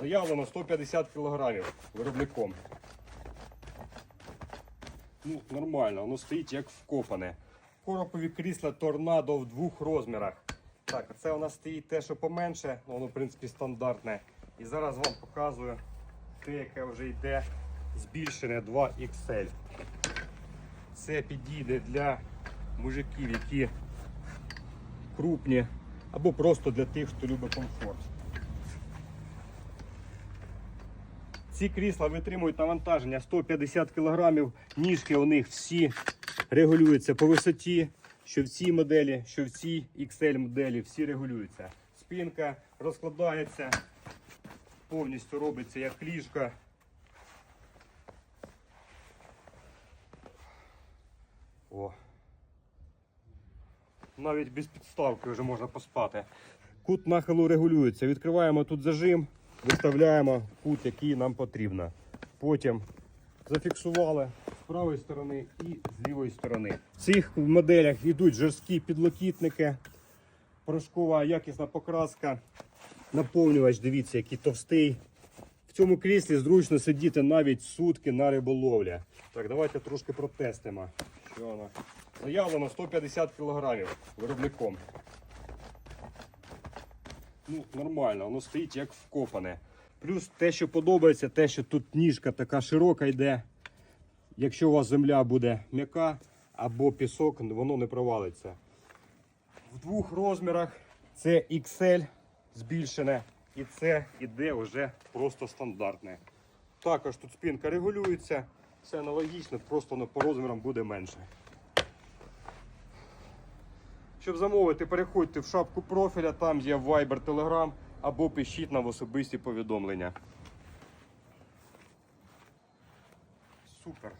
Заявлено 150 кг виробником. Ну, нормально, воно стоїть як вкопане. Коропові крісла торнадо в двох розмірах. Так, це у нас стоїть те, що поменше, ну, воно в принципі стандартне. І зараз вам показую те, яке вже йде збільшене 2XL. Це підійде для мужиків, які крупні, або просто для тих, хто любить комфорт. Ці крісла витримують навантаження 150 кг. Ніжки у них всі регулюються по висоті, що в цій моделі, що в цій XL моделі, всі регулюються. Спинка розкладається, повністю робиться як ліжка. О. Навіть без підставки вже можна поспати. Кут нахилу регулюється. Відкриваємо тут зажим, виставляємо кут, який нам потрібно. Потім зафіксували з правої сторони і з лівої сторони. В цих моделях йдуть жорсткі підлокітники, порошкова якісна покраска, наповнювач, дивіться, який товстий. В цьому кріслі зручно сидіти навіть сутки на риболовлі. Так, давайте трошки протестимо. Що воно? Заявлено 150 кг виробником. Ну, нормально, воно стоїть як вкопане. Плюс те, що подобається, те, що тут ніжка така широка йде. Якщо у вас земля буде м'яка або пісок, воно не провалиться. В двох розмірах це XL збільшене, і це іде вже просто стандартне. Також тут спинка регулюється, все аналогічно, просто по розмірам буде менше. Щоб замовити, переходьте в шапку профіля, там є Viber, Telegram або пишіть нам особисті повідомлення. Супер.